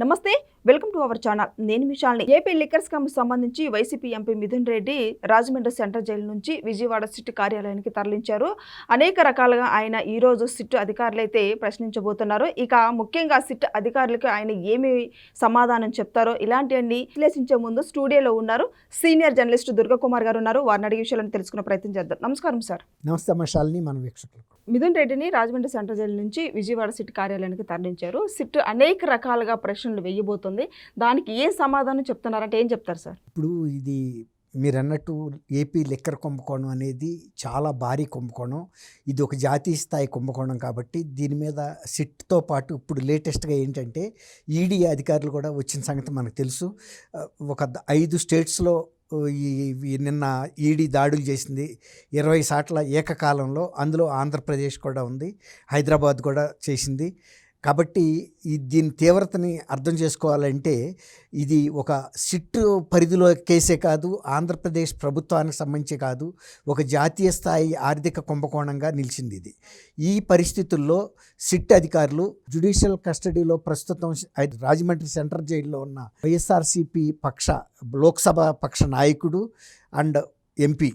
నమస్తే welcome to our channel. నేను మిషాల్ని ఏపీ లిక్కర్స్ స్కామ్ సంబంధించి YCP MP Mithun Reddy Rajahmundry central jail నుంచి విజయవాడ సిట్ కార్యాలయానికి తరలించారు. అనేక రకాలుగా ఆయన ఈ రోజు సిట్ అధికారులైతే ప్రశ్నించబోతున్నారు. ఇక ముఖ్యంగా సిట్ అధికారులకు ఆయన ఏమి సమాధానం చెప్తారో ఇలాంటివన్నీ విశ్లేషించే ముందు స్టూడియోలో ఉన్నారు. సీనియర్ జర్నలిస్ట్ దుర్గకుమార్ గారు ఉన్నారు. వారిని అడిగే విషయాలను తెలుసుకునే ప్రయత్నం చేద్దాం. నమస్కారం సార్. నమస్తే మషాల్ని మన వీక్షకులకు. మిథున్ రెడ్డిని రాజమండ్రి సెంట్రల్ జైలు నుంచి విజయవాడ సిట్ కార్యాలయానికి తరలించారు. సిట్ అనేక రకాలుగా ప్రశ్నలు వేయబోతుంది. దానికి ఏ సమాధానం చెప్తున్నారంటే ఏం చెప్తారు సార్? ఇప్పుడు ఇది మీరు అన్నట్టు ఏపీ లిక్కర్ కుంభకోణం అనేది చాలా భారీ కుంభకోణం. ఇది ఒక జాతీయ స్థాయి కుంభకోణం కాబట్టి దీని మీద సిట్తో పాటు ఇప్పుడు లేటెస్ట్గా ఏంటంటే ఈడీ అధికారులు కూడా వచ్చిన సంగతి మనకు తెలుసు. ఒక ఐదు స్టేట్స్లో నిన్న ఈడీ దాడులు చేసింది ఇరవై సాట్ల ఏకకాలంలో అందులో ఆంధ్రప్రదేశ్ కూడా ఉంది హైదరాబాద్ కూడా చేసింది. కాబట్టి ఈ దీని తీవ్రతని అర్థం చేసుకోవాలంటే ఇది ఒక సిట్ పరిధిలో కేసే కాదు ఆంధ్రప్రదేశ్ ప్రభుత్వానికి సంబంధించి కాదు ఒక జాతీయ స్థాయి ఆర్థిక కుంభకోణంగా నిలిచింది ఇది. ఈ పరిస్థితుల్లో సిట్ అధికారులు జ్యుడిషియల్ కస్టడీలో ప్రస్తుతం రాజమండ్రి సెంట్రల్ జైల్లో ఉన్న వైఎస్ఆర్సీపీ పక్ష లోక్సభ పక్ష నాయకుడు అండ్ ఎంపీ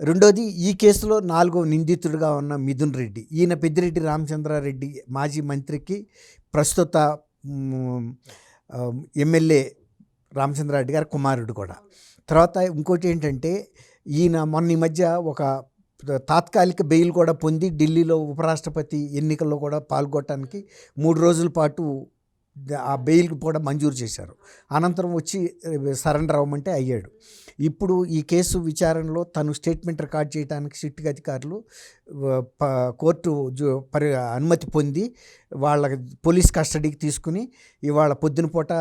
రెండోది ఈ కేసులో నాలుగో నిందితుడిగా ఉన్న మిథున్ రెడ్డి. ఈయన పెద్దిరెడ్డి రామచంద్రారెడ్డి మాజీ మంత్రికి ప్రస్తుత ఎమ్మెల్యే రామచంద్రారెడ్డి గారి కుమారుడు కూడా. తర్వాత ఇంకోటి ఏంటంటే ఈయన మొన్న ఈ మధ్య ఒక తాత్కాలిక బెయిల్ కూడా పొంది ఢిల్లీలో ఉపరాష్ట్రపతి ఎన్నికల్లో కూడా పాల్గొనడానికి మూడు రోజుల పాటు ఆ బెయిల్ కూడా మంజూరు చేశారు. అనంతరం వచ్చి సరెండర్ అవ్వమంటే అయ్యాడు. ఇప్పుడు ఈ కేసు విచారణలో తను స్టేట్మెంట్ రికార్డ్ చేయడానికి సిట్ అధికారులు కోర్టు పరి అనుమతి పొంది వాళ్ళ పోలీస్ కస్టడీకి తీసుకుని ఇవాళ పొద్దున పూట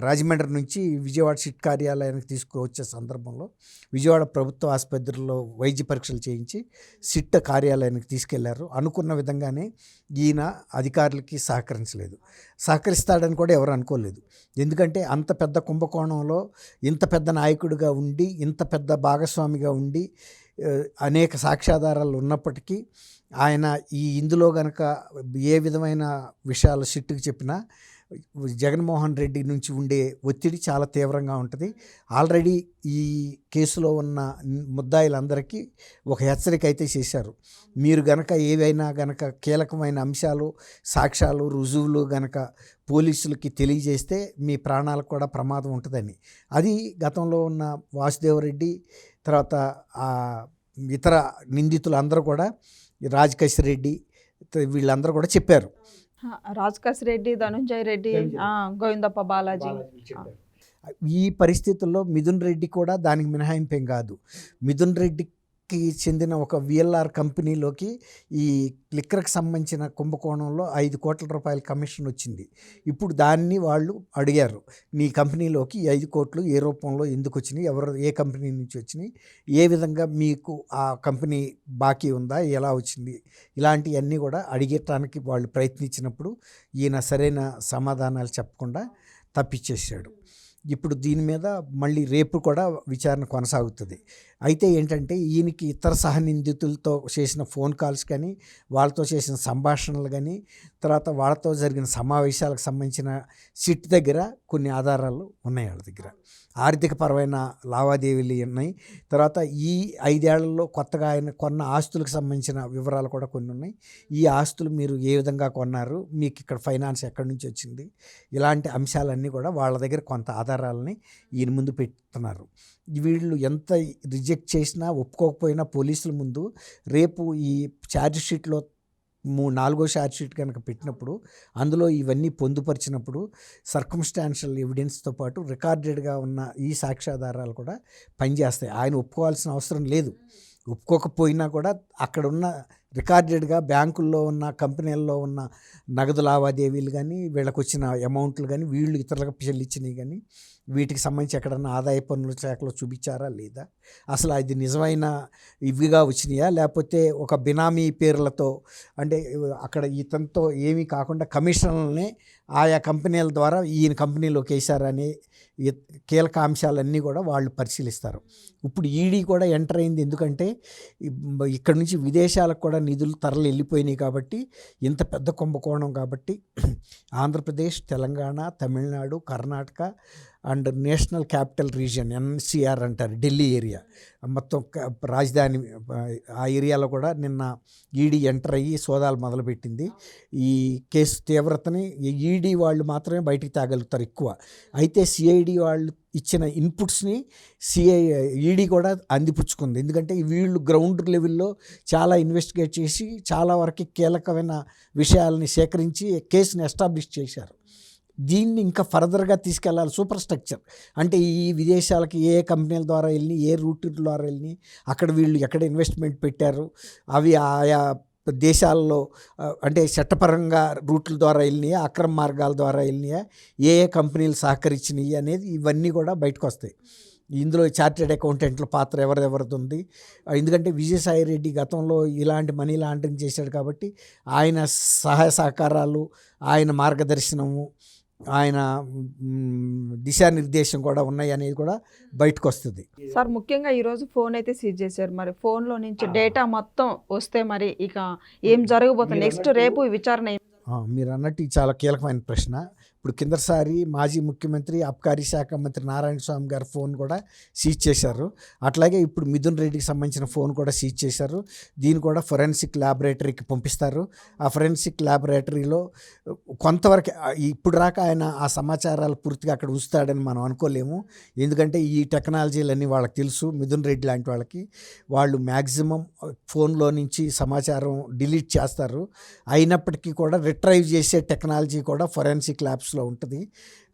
రాజమండ్రి నుంచి విజయవాడ సిట్ కార్యాలయానికి తీసుకువచ్చే సందర్భంలో విజయవాడ ప్రభుత్వ ఆసుపత్రిలో వైద్య పరీక్షలు చేయించి సిట్ కార్యాలయానికి తీసుకెళ్ళారు. అనుకున్న విధంగానే ఈయన అధికారులకి సహకరించలేదు. సహకరిస్తాడని కూడా ఎవరు అనుకోలేదు. ఎందుకంటే అంత పెద్ద కుంభకోణంలో ఇంత పెద్ద నాయకుడిగా ఉండి ఇంత పెద్ద భాగస్వామిగా ఉండి అనేక సాక్ష్యాధారాలు ఉన్నప్పటికీ ఆయన ఈ ఇందులో గనక ఏ విధమైన విషయాలు సిట్టుకు చెప్పినా జగన్మోహన్ రెడ్డి నుంచి ఉండే ఒత్తిడి చాలా తీవ్రంగా ఉంటుంది. ఆల్రెడీ ఈ కేసులో ఉన్న ముద్దాయిలందరికీ ఒక హెచ్చరిక అయితే చేశారు. మీరు గనక ఏవైనా గనక కీలకమైన అంశాలు సాక్ష్యాలు రుజువులు గనక పోలీసులకి తెలియజేస్తే మీ ప్రాణాలకు కూడా ప్రమాదం ఉంటుందని. అది గతంలో ఉన్న వాసుదేవరెడ్డి తర్వాత ఇతర నిందితులు అందరూ కూడా రాజకేశ్వర రెడ్డి వీళ్ళందరూ కూడా చెప్పారు. రాజకాశ్ రెడ్డి ధనుంజయ్ రెడ్డి ధనుంజయ్. ఆ, గోవిందప్ప బాలాజీ. ఈ పరిస్థితుల్లో మిథున్ రెడ్డి కూడా దానికి మినహాయింపు కాదు. మిథున్ రెడ్డికి కి చెందిన ఒక విఎల్ఆర్ కంపెనీలోకి ఈ లిక్కర్కి సంబంధించిన కుంభకోణంలో ఐదు కోట్ల రూపాయల కమిషన్ వచ్చింది. ఇప్పుడు దాన్ని వాళ్ళు అడిగారు నీ కంపెనీలోకి ఐదు కోట్లు ఏ రూపంలో ఎందుకు వచ్చినాయి? ఎవరు ఏ కంపెనీ నుంచి వచ్చినాయి? ఏ విధంగా మీకు ఆ కంపెనీ బాకీ ఉందా? ఎలా వచ్చింది? ఇలాంటివన్నీ కూడా అడిగటానికి వాళ్ళు ప్రయత్నించినప్పుడు ఈయన సరైన సమాధానాలు చెప్పకుండా తప్పించేశాడు ఇప్పుడు దీని మీద మళ్ళీ రేపు కూడా విచారణ కొనసాగుతుంది. అయితే ఏంటంటే ఈయనకి ఇతర సహనిందితులతో చేసిన ఫోన్ కాల్స్ కానీ వాళ్ళతో చేసిన సంభాషణలు కానీ తర్వాత వాళ్ళతో జరిగిన సమావేశాలకు సంబంధించిన సిట్ దగ్గర కొన్ని ఆధారాలు ఉన్నాయి వాళ్ళ దగ్గర. ఆర్థికపరమైన లావాదేవీలు ఉన్నాయి. తర్వాత ఈ ఐదేళ్ళలో కొత్తగా ఆయన కొన్న ఆస్తులకు సంబంధించిన వివరాలు కూడా కొన్ని ఉన్నాయి. ఈ ఆస్తులు మీరు ఏ విధంగా కొన్నారు? మీకు ఇక్కడ ఫైనాన్స్ ఎక్కడి నుంచి వచ్చింది? ఇలాంటి అంశాలన్నీ కూడా వాళ్ళ దగ్గర కొంత ఆధారం ఆధారాలని ఈయన ముందు పెట్టుతున్నారు. వీళ్ళు ఎంత రిజెక్ట్ చేసినా ఒప్పుకోకపోయినా పోలీసుల ముందు రేపు ఈ ఛార్జ్ షీట్లో మూ నాలుగో ఛార్జ్ షీట్ కనుక పెట్టినప్పుడు అందులో ఇవన్నీ పొందుపరిచినప్పుడు సర్కమ్స్టాన్షియల్ ఎవిడెన్స్తో పాటు రికార్డెడ్గా ఉన్న ఈ సాక్ష్యాధారాలు కూడా పనిచేస్తాయి. ఆయన ఒప్పుకోవాల్సిన అవసరం లేదు. ఒప్పుకోకపోయినా కూడా అక్కడ ఉన్న రికార్డెడ్గా బ్యాంకుల్లో ఉన్న కంపెనీల్లో ఉన్న నగదు లావాదేవీలు కానీ వీళ్ళకు వచ్చిన అమౌంట్లు కానీ వీళ్ళు ఇతరులకు చెల్లించినవి కానీ వీటికి సంబంధించి ఎక్కడన్నా ఆదాయ పన్నుల శాఖలో చూపించారా లేదా? అసలు అది నిజమైన ఇవిగా వచ్చినాయా? లేకపోతే ఒక బినామీ పేర్లతో అంటే అక్కడ ఇతనితో ఏమీ కాకుండా కమిషన్లని ఆయా కంపెనీల ద్వారా ఈయన కంపెనీలోకి వేశారని కీలక అంశాలన్నీ కూడా వాళ్ళు పరిశీలిస్తారు. ఇప్పుడు ఈడీ కూడా ఎంటర్ అయింది. ఎందుకంటే ఇక్కడ నుంచి విదేశాలకు కూడా నిధులు తరలి వెళ్ళిపోయినాయి కాబట్టి ఇంత పెద్ద కుంభకోణం కాబట్టి Andhra Pradesh Telangana Tamil Nadu Karnataka and national capital region NCR అంటారు ఢిల్లీ ఏరియా. మొత్తం రాజధాని ఆ ఏరియాలో కూడా నిన్న ఈడీ ఎంటర్ అయ్యి సోదాలు మొదలుపెట్టింది. ఈ కేసు తీవ్రతని ఈడీ వాళ్ళు మాత్రమే బయటికి తేగలుగుతారు ఎక్కువ. అయితే సిఐడి వాళ్ళు ఇచ్చిన ఇన్పుట్స్ని సిఐ ఈడీ కూడా అందిపుచ్చుకుంది. ఎందుకంటే వీళ్ళు గ్రౌండ్ లెవెల్లో చాలా ఇన్వెస్టిగేట్ చేసి చాలా వరకు కీలకమైన విషయాలని సేకరించి కేసుని ఎస్టాబ్లిష్ చేశారు. దీన్ని ఇంకా ఫర్దర్గా తీసుకెళ్ళాలి సూపర్ స్ట్రక్చర్. అంటే ఈ విదేశాలకి ఏ కంపెనీల ద్వారా వెళ్ళి ఏ రూట్ ద్వారా వెళ్ళి అక్కడ వీళ్ళు ఎక్కడ ఇన్వెస్ట్మెంట్ పెట్టారు అవి ఆయా దేశాల్లో అంటే చట్టపరంగా రూట్ల ద్వారా వెళ్ళినాయా అక్రమ మార్గాల ద్వారా వెళ్ళినాయా ఏ ఏ కంపెనీలు సహకరించినాయి అనేది ఇవన్నీ కూడా బయటకు వస్తాయి. ఇందులో చార్టెడ్ అకౌంటెంట్ల పాత్ర ఎవరెవరిది ఉంది? ఎందుకంటే విజయసాయి రెడ్డి గతంలో ఇలాంటి మనీ లాండరింగ్ చేశాడు కాబట్టి ఆయన సహాయ సహకారాలు ఆయన మార్గదర్శనము ఆయన దిశానిర్దేశం కూడా ఉన్నాయి అనేది కూడా బయటకు వస్తుంది సార్ ముఖ్యంగా ఈరోజు ఫోన్ అయితే సీజ్ చేశారు. మరి ఫోన్లో నుంచి డేటా మొత్తం వస్తే మరి ఇక ఏం జరగబోతుంది? నెక్స్ట్ రేపు విచారణ మీరు అన్నట్టు చాలా కీలకమైన ప్రశ్న. ఇప్పుడు కిందసారి మాజీ ముఖ్యమంత్రి అబ్కారీ శాఖ మంత్రి నారాయణ స్వామి గారి ఫోన్ కూడా సీజ్ చేశారు. అట్లాగే ఇప్పుడు మిథున్ రెడ్డికి సంబంధించిన ఫోన్ కూడా సీజ్ చేశారు. దీన్ని కూడా ఫొరెన్సిక్ ల్యాబొరేటరీకి పంపిస్తారు. ఆ ఫొరెన్సిక్ ల్యాబొరేటరీలో కొంతవరకు ఇప్పుడు రాక ఆయన ఆ సమాచారాలు పూర్తిగా అక్కడ ఉంచుతాడని మనం అనుకోలేము. ఎందుకంటే ఈ టెక్నాలజీలన్నీ వాళ్ళకి తెలుసు మిథున్ రెడ్డి లాంటి వాళ్ళకి. వాళ్ళు మ్యాక్సిమం ఫోన్లో నుంచి సమాచారం డిలీట్ చేస్తారు. అయినప్పటికీ కూడా రిట్రైవ్ చేసే టెక్నాలజీ కూడా ఫొరెన్సిక్ బాక్స్లో ఉంటుంది.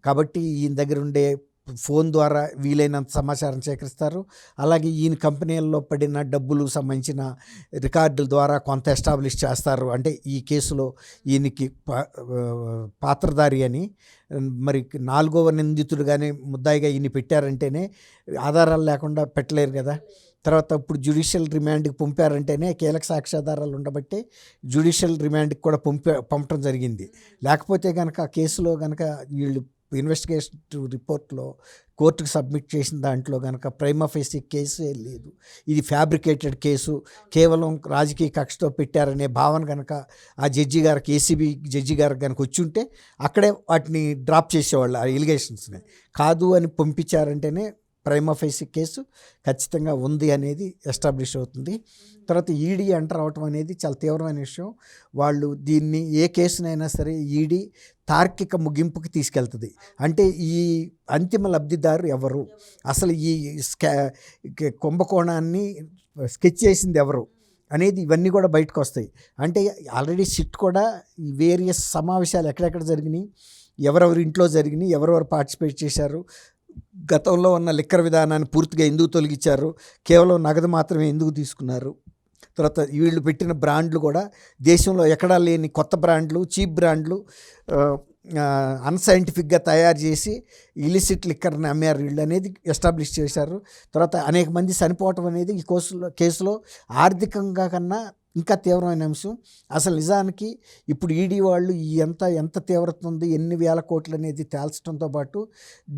కాబట్టి ఈయన దగ్గర ఉండే ఫోన్ ద్వారా వీలైనంత సమాచారం సేకరిస్తారు. అలాగే ఈయన కంపెనీల్లో పడిన డబ్బులు సంబంధించిన రికార్డుల ద్వారా కొంత ఎస్టాబ్లిష్ చేస్తారు. అంటే ఈ కేసులో ఈయనకి పా- పాత్రధారి అని మరి నాలుగవ నిందితుడుగానే ముద్దాయిగా ఈయన పెట్టారంటేనే ఆధారాలు లేకుండా పెట్టలేరు కదా. తర్వాత ఇప్పుడు జ్యుడిషియల్ రిమాండ్కి పంపారంటేనే కీలక సాక్ష్యాధారాలు ఉండబట్టి జ్యుడిషియల్ రిమాండ్కి కూడా పంపి పంపడం జరిగింది. లేకపోతే కనుక ఆ కేసులో కనుక వీళ్ళు ఇన్వెస్టిగేషన్ రిపోర్ట్లో కోర్టుకు సబ్మిట్ చేసిన దాంట్లో కనుక ప్రైమఫేసి కేసే లేదు. ఇది ఫ్యాబ్రికేటెడ్ కేసు. కేవలం రాజకీయ కక్షతో పెట్టారనే భావన కనుక ఆ జడ్జి గారికి ఏసీబీ జడ్జి గారికి కనుక వచ్చి ఉంటే అక్కడే వాటిని డ్రాప్ చేసేవాళ్ళు ఆ ఎలిగేషన్స్ని కాదు అని పంపించారంటేనే ప్రైమఫేసి కేసు ఖచ్చితంగా ఉంది అనేది ఎస్టాబ్లిష్ అవుతుంది. తర్వాత ఈడీ ఎంటర్ అవటం అనేది చాలా తీవ్రమైన విషయం. వాళ్ళు దీన్ని ఏ కేసునైనా సరే ఈడీ తార్కిక ముగింపుకి తీసుకెళ్తుంది. అంటే ఈ అంతిమ లబ్ధిదారు ఎవరు? అసలు ఈ స్కా కుంభకోణాన్ని స్కెచ్ చేసింది ఎవరు? అనేది ఇవన్నీ కూడా బయటకు వస్తాయి. అంటే ఆల్రెడీ సిట్ కూడా వేరియస్ సమావేశాలు ఎక్కడెక్కడ జరిగినాయి? ఎవరెవరి ఇంట్లో జరిగినాయి? ఎవరెవరు పార్టిసిపేట్ చేశారు? గతంలో ఉన్న లిక్కర్ విధానాన్ని పూర్తిగా ఎందుకు తొలగించారు? కేవలం నగదు మాత్రమే ఎందుకు తీసుకున్నారు? తర్వాత వీళ్ళు పెట్టిన బ్రాండ్లు కూడా దేశంలో ఎక్కడా లేని కొత్త బ్రాండ్లు చీప్ బ్రాండ్లు అన్సైంటిఫిక్గా తయారు చేసి ఇలిసిట్ లిక్కర్ని అమ్మారు. వీళ్ళు అనేది ఎస్టాబ్లిష్ చేశారు. తర్వాత అనేక మంది చనిపోవటం అనేది ఈ కోసులో కేసులో ఆర్థికంగా కన్నా ఇంకా తీవ్రమైన అంశం. అసలు నిజానికి ఇప్పుడు ఈడీ వాళ్ళు ఎంత ఎంత తీవ్రత ఉంది ఎన్ని వేల కోట్లు అనేది తేల్చడంతో పాటు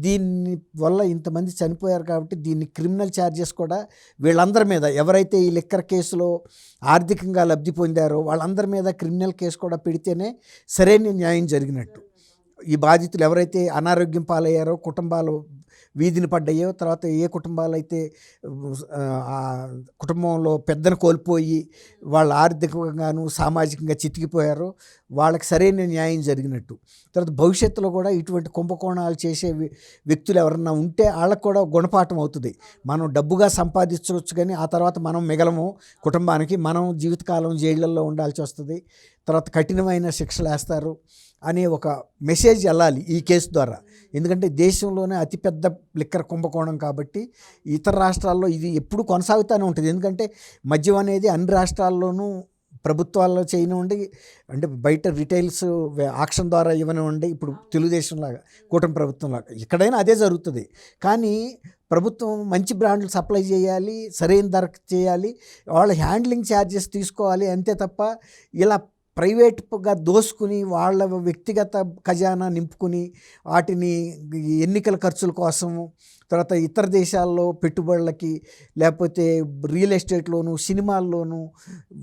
దీన్ని వల్ల ఇంతమంది చనిపోయారు కాబట్టి దీన్ని క్రిమినల్ ఛార్జెస్ కూడా వీళ్ళందరి మీద ఎవరైతే ఈ లిక్కర్ కేసులో ఆర్థికంగా లబ్ధి పొందారో వాళ్ళందరి మీద క్రిమినల్ కేసు కూడా పెడితేనే సరైన న్యాయం జరిగినట్టు. ఈ బాధితులు ఎవరైతే అనారోగ్యం పాలయ్యారో కుటుంబాలు వీధిని పడ్డాయో తర్వాత ఏ కుటుంబాలు అయితే ఆ కుటుంబంలో పెద్దను కోల్పోయి వాళ్ళ ఆర్థికంగాను సామాజికంగా చితికిపోయారో వాళ్ళకి సరైన న్యాయం జరిగినట్టు. తర్వాత భవిష్యత్తులో కూడా ఇటువంటి కుంభకోణాలు చేసే వ్యక్తులు ఎవరన్నా ఉంటే వాళ్ళకు కూడా గుణపాఠం అవుతుంది. మనం డబ్బుగా సంపాదించవచ్చు కానీ ఆ తర్వాత మనం మిగలము కుటుంబానికి మనం జీవితకాలం జైళ్ళల్లో ఉండాల్సి వస్తుంది. తర్వాత కఠినమైన శిక్షలు వేస్తారు అనే ఒక మెసేజ్ వెళ్ళాలి ఈ కేసు ద్వారా. ఎందుకంటే దేశంలోనే అతిపెద్ద లిక్కర్ కుంభకోణం కాబట్టి ఇతర రాష్ట్రాల్లో ఇది ఎప్పుడు కొనసాగుతూనే ఉంటుంది. ఎందుకంటే మద్యం అనేది అన్ని రాష్ట్రాల్లోనూ ప్రభుత్వాల్లో చేయనివ్వండి అంటే బయట రిటైల్స్ ఆక్షన్ ద్వారా ఇవ్వనివ్వండి ఇప్పుడు తెలుగుదేశంలాగా కూటమి ప్రభుత్వం లాగా ఎక్కడైనా అదే జరుగుతుంది. కానీ ప్రభుత్వం మంచి బ్రాండ్లు సప్లై చేయాలి సరైన ధరకు చేయాలి వాళ్ళ హ్యాండ్లింగ్ ఛార్జెస్ తీసుకోవాలి అంతే తప్ప ఇలా ప్రైవేట్గా దోసుకుని వాళ్ళ వ్యక్తిగత ఖజానా నింపుకుని వాటిని ఎన్నికల ఖర్చుల కోసము తర్వాత ఇతర దేశాల్లో పెట్టుబడులకి లేకపోతే రియల్ ఎస్టేట్లోను సినిమాల్లోనూ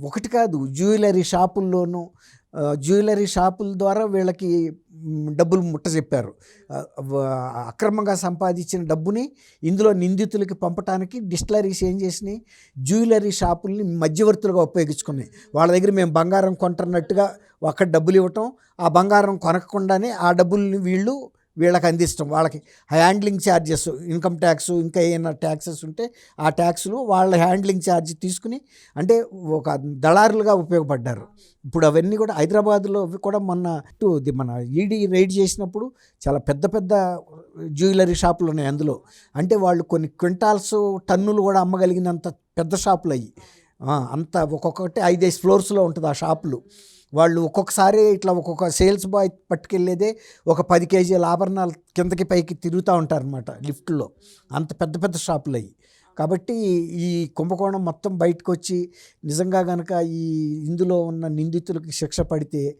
ఒకటి కాదు జ్యువెలరీ షాపుల్లోనూ జ్యువెలరీ షాపుల ద్వారా వీళ్ళకి డబ్బులు ముట్ట చెప్పారు అక్రమంగా సంపాదించిన డబ్బుని ఇందులో నిందితులకి పంపటానికి డిస్టిలరీస్ ఏం చేసినాయి? జ్యువెలరీ షాపుల్ని మధ్యవర్తులుగా ఉపయోగించుకున్నాయి. వాళ్ళ దగ్గర మేము బంగారం కొంటున్నట్టుగా అక్కడ డబ్బులు ఇవ్వటం ఆ బంగారం కొనకుండానే ఆ డబ్బుల్ని వీళ్ళు వీళ్ళకి అందిస్తాం. వాళ్ళకి హ్యాండ్లింగ్ ఛార్జెస్ ఇన్కమ్ ట్యాక్స్ ఇంకా ఏమైనా ట్యాక్సెస్ ఉంటే ఆ ట్యాక్స్లు వాళ్ళ హ్యాండ్లింగ్ ఛార్జ్ తీసుకుని అంటే ఒక దళారులుగా ఉపయోగపడ్డారు. ఇప్పుడు అవన్నీ కూడా హైదరాబాద్లో అవి కూడా మొన్న ఇటు ఇది మన ఈడీ రైడ్ చేసినప్పుడు చాలా పెద్ద పెద్ద జ్యువెలరీ షాపులు ఉన్నాయి అందులో. అంటే వాళ్ళు కొన్ని క్వింటాల్స్ టన్నులు కూడా అమ్మగలిగినంత పెద్ద షాపులు అయ్యి. అంత ఒక్కొక్కటి ఐదేసి ఫ్లోర్స్లో ఉంటుంది ఆ షాపులు. వాళ్ళు ఒక్కొక్కసారి ఇట్లా ఒక్కొక్క సేల్స్ బాయ్ పట్టుకెళ్ళేదే ఒక పది కేజీల ఆభరణాలు కిందకి పైకి తిరుగుతూ ఉంటారనమాట లిఫ్ట్లో. అంత పెద్ద పెద్ద షాపులు అయ్యి. కాబట్టి ఈ కుంభకోణం మొత్తం బయటకు వచ్చి నిజంగా కనుక ఈ ఇందులో ఉన్న నిందితులకి శిక్ష పడితే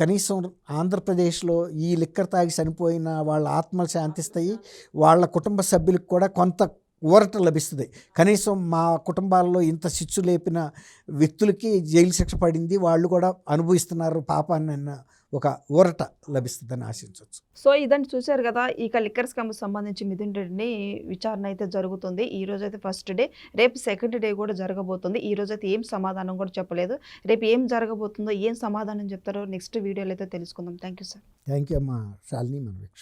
కనీసం ఆంధ్రప్రదేశ్లో ఈ లిక్కర్ తాగి చనిపోయిన వాళ్ళ ఆత్మలు శాంతిస్తాయి. వాళ్ళ కుటుంబ సభ్యులకు కూడా కొంత ఊరట లభిస్తుంది. కనీసం మా కుటుంబాల్లో ఇంత చిచ్చు లేపిన వ్యక్తులకి జైలు శిక్ష పడింది వాళ్ళు కూడా అనుభవిస్తున్నారు పాపాన్ని అన్న ఒక ఊరట లభిస్తుందని ఆశించవచ్చు. సో ఇదని చూశారు కదా ఇక లిక్కర్ స్కామ్ సంబంధించి మిథున్ రెడ్డిని విచారణ అయితే జరుగుతుంది. ఈ రోజు అయితే ఫస్ట్ డే రేపు సెకండ్ డే కూడా జరగబోతుంది. ఈ రోజు అయితే ఏం సమాధానం కూడా చెప్పలేదు. రేపు ఏం జరగబోతుందో ఏం సమాధానం చెప్తారో నెక్స్ట్ వీడియోలో అయితే తెలుసుకుందాం. Thank you sir. Thank you అమ్మా. శాలిని మన